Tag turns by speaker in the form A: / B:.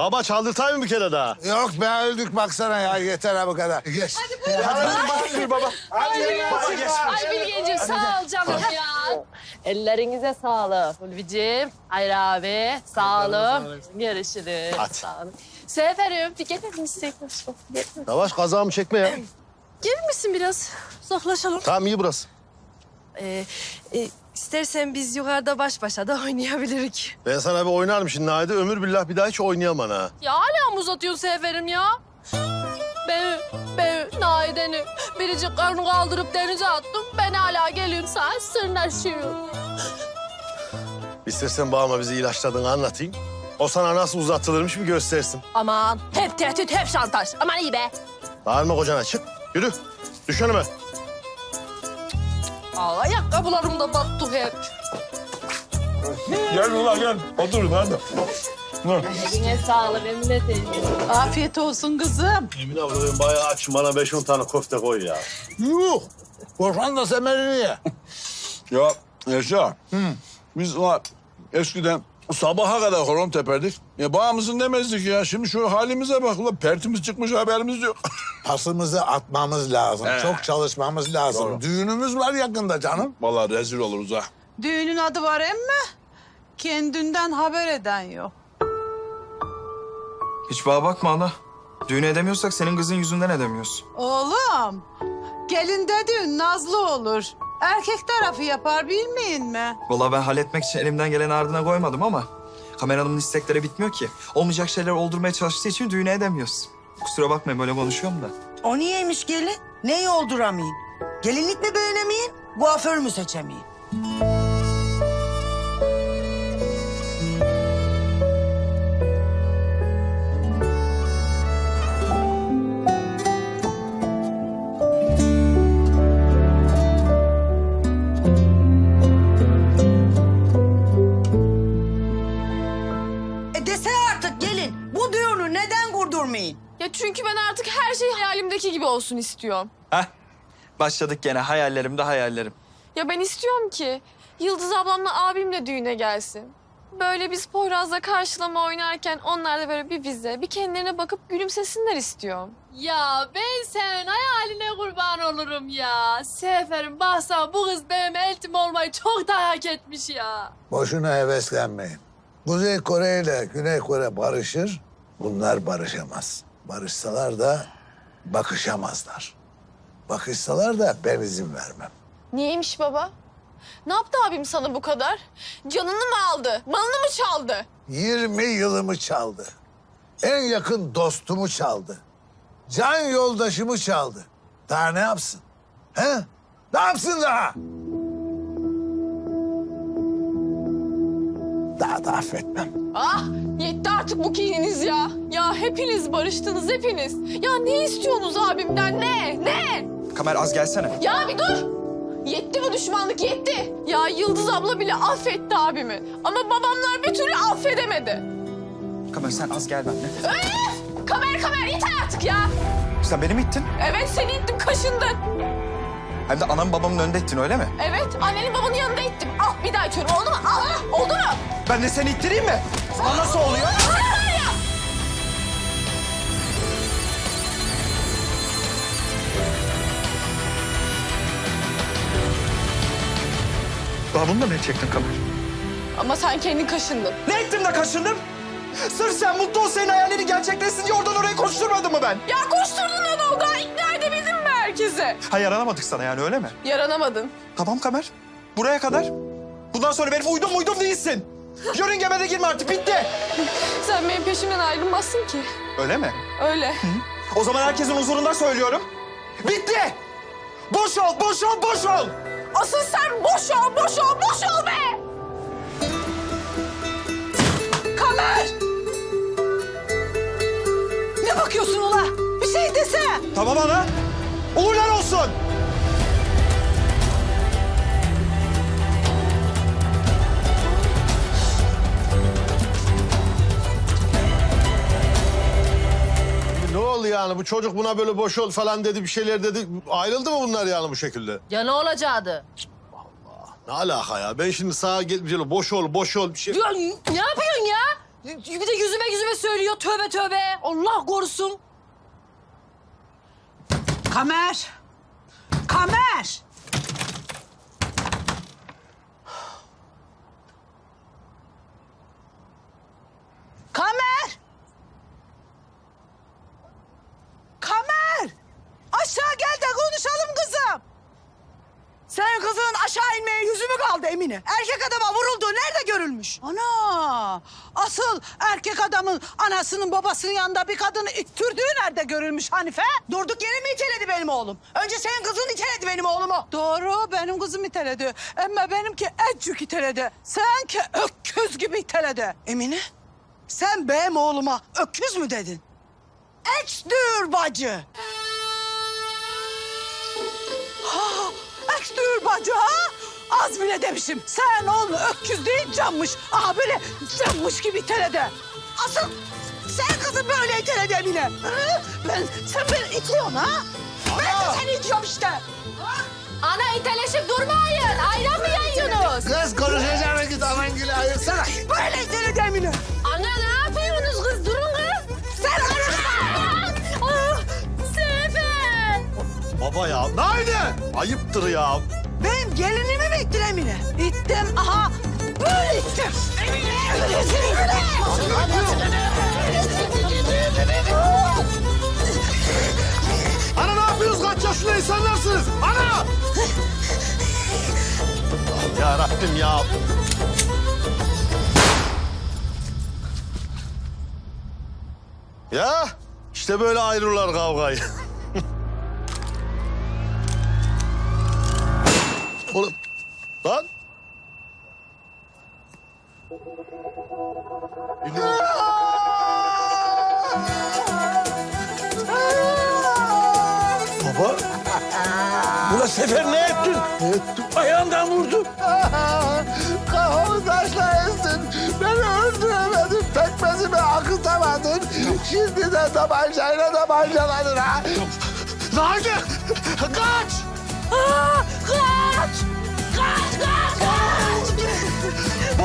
A: Baba çaldırtay mı bir kere daha?
B: Yok be öldük baksana ya yeter ha bu kadar. Geç.
A: Hadi baba.
C: Ay, Ay Bilgeciğim sağ ol canım ya. Ellerinize sağlık Ulvi'ciğim. Hayır abi sağ olun. Görüşürüz.
A: Hadi.
C: Sağ olun. Seferim bir gelir misin?
A: Yavaş kazağımı çekme ya.
D: Gelir misin biraz? Uzaklaşalım.
A: Tamam iyi burası.
D: Ee, e, istersen biz yukarıda baş başa da oynayabiliriz.
A: Ben sana bir oynarım şimdi Haydi. Ömür billah bir daha hiç oynayamam ha.
C: Ya hala mı uzatıyorsun Seferim ya? Ben, ben Naide'ni biricik karnı kaldırıp denize attım. Ben hala geliyorum sana sırnaşıyorum.
A: İstersen bağıma bizi ilaçladığını anlatayım. O sana nasıl uzatılırmış bir göstersin.
C: Aman hep tehdit hep şantaj. Aman iyi be.
A: Bağırma kocana çık. Yürü. Düş önüme.
C: Aa, ayakkabılarım da battı hep.
E: Gel ulan gel. Oturun hadi.
C: Eline sağlık Emine teyze.
F: Afiyet olsun kızım.
A: Emine abla ben bayağı açım. Bana beş on tane köfte koy ya.
B: Yuh. Korkan da semerini ye.
E: Ya Yaşar. Biz ulan eskiden sabaha kadar horon teperdik. Ya bağımızın demezdik ya. Şimdi şu halimize bak ulan. Pertimiz çıkmış haberimiz yok.
B: Pasımızı atmamız lazım.
E: He.
B: Çok çalışmamız lazım.
E: Doğru.
B: Düğünümüz var yakında canım.
E: Vallahi rezil oluruz ha.
F: Düğünün adı var emme. Kendinden haber eden yok.
G: Hiç bana bakma ana. Düğün edemiyorsak senin kızın yüzünden edemiyoruz.
F: Oğlum, gelin dediğin nazlı olur. Erkek tarafı yapar bilmeyin mi?
G: Vallahi ben halletmek için elimden gelen ardına koymadım ama... ...kameranın istekleri bitmiyor ki. Olmayacak şeyler oldurmaya çalıştığı için düğüne edemiyoruz. Kusura bakmayın böyle konuşuyorum da.
H: O niyeymiş gelin? Neyi olduramayın? Gelinlik mi beğenemeyin? Kuaför mü seçemeyin? Neden kurdurmayın?
C: Ya çünkü ben artık her şey hayalimdeki gibi olsun istiyorum.
G: Heh. Başladık gene hayallerim de hayallerim.
C: Ya ben istiyorum ki Yıldız ablamla abim de düğüne gelsin. Böyle biz Poyraz'la karşılama oynarken onlar da böyle bir bize, bir kendilerine bakıp gülümsesinler istiyorum. Ya ben senin hayaline kurban olurum ya. Seferim baksana bu kız benim eltim olmayı çok da hak etmiş ya.
B: Boşuna heveslenmeyin. Kuzey Kore ile Güney Kore barışır. Bunlar barışamaz. Barışsalar da bakışamazlar. Bakışsalar da ben izin vermem.
C: Niyeymiş baba? Ne yaptı abim sana bu kadar? Canını mı aldı? Malını mı çaldı?
B: 20 yılımı çaldı. En yakın dostumu çaldı. Can yoldaşımı çaldı. Daha ne yapsın? He? Ne yapsın daha? Daha da affetmem.
C: Ah yetti artık bu kininiz ya. Ya hepiniz barıştınız hepiniz. Ya ne istiyorsunuz abimden ne? Ne?
G: Kamer az gelsene.
C: Ya bir dur. Yetti bu düşmanlık yetti. Ya Yıldız abla bile affetti abimi. Ama babamlar bir türlü affedemedi.
G: Kamer sen az gel benimle.
C: Öf! Kamer kamer yeter artık ya.
G: Sen beni mi ittin?
C: Evet seni ittim kaşındın.
G: Hem de anam babamın önünde ittin öyle mi?
C: Evet annenin babanın yanında ittim. Al bir daha içiyorum oldu mu? Al oldu mu?
G: Ben de seni ittireyim mi? Aa, nasıl oluyor?
C: Ya.
G: Daha bunu da mı edecektin Kamer?
C: Ama sen kendin kaşındın.
G: Ne ettim de kaşındım? Sırf sen mutlu ol senin hayallerin gerçekleşsin diye oradan oraya koşturmadım mı ben?
C: Ya koşturdun da ne herkese?
G: Ha yaranamadık sana yani öyle mi?
C: Yaranamadın.
G: Tamam Kamer. Buraya kadar. Bundan sonra benim uydum uydum değilsin. Yörüngeme de girme artık bitti.
C: Sen benim peşimden ayrılmazsın ki.
G: Öyle mi?
C: Öyle.
G: O zaman herkesin huzurunda söylüyorum. Bitti. Boş ol, boş ol, boş ol.
C: Asıl sen boş ol, boş ol, boş ol be!
F: Kamer! Ne bakıyorsun ula? Bir şey desene.
G: Tamam ana. Uğurlar olsun.
A: Ne oldu yani? Bu çocuk buna böyle boş ol falan dedi, bir şeyler dedi. Ayrıldı mı bunlar yani bu şekilde?
D: Ya ne olacaktı?
A: Ne alaka ya? Ben şimdi sağa gelip boş ol, boş ol bir şey...
D: Ya ne yapıyorsun ya? Bir de yüzüme yüzüme söylüyor tövbe tövbe. Allah korusun.
F: Kamer! Kamer! Kamer! Kamer! Aşağı gel de konuşalım kızım.
H: Sen kızın aşağı kaldı Emine? Erkek adama vurulduğu nerede görülmüş?
F: Ana! Asıl erkek adamın anasının babasının yanında bir kadını ittürdüğü nerede görülmüş Hanife?
H: Durduk yere mi iteledi benim oğlum? Önce senin kızın iteledi benim oğlumu.
F: Doğru benim kızım iteledi. Ama benimki etçük iteledi. Senki öküz gibi iteledi.
H: Emine, sen benim oğluma öküz mü dedin? Ekstür bacı.
F: Ekstür bacı ha? Az bile demişim. Sen oğlum öküz değil canmış. Aha böyle canmış gibi iteledi.
H: Asıl sen kızı böyle iteledi Emine.
F: Hı? Ben, sen beni itiyorsun ha?
H: Ben de seni itiyorum işte.
C: Ana iteleşip durmayın. Ayran mı yayıyorsunuz?
B: Kız konuşacağına git anangili ayırsana.
H: Böyle iteledi Emine.
C: Ana ne yapıyorsunuz kız? Durun kız. Sen karışma. Ah, Sefer.
A: Baba ya. Haydi. Ayıptır ya.
H: Benim gelinimi mi ittin Emine?
F: İttim aha. Böyle ittim.
A: Ana ne yapıyorsunuz? Kaç yaşında insanlarsınız? Ana! ya Rabbim ya. Ya işte böyle ayrılırlar kavgayı. Oğlum lan. Baba. Buna sefer ne ettin? Ne ettim? Ayağından vurdum.
B: Kafamı taşla ezdin. Beni öldüremedin. Pekmezimi akıtamadın. Şimdi de tabancayla tabancaladın ha.
A: Nerede? Kaç!
F: Aa, kaç! Kaç, kaç, kaç!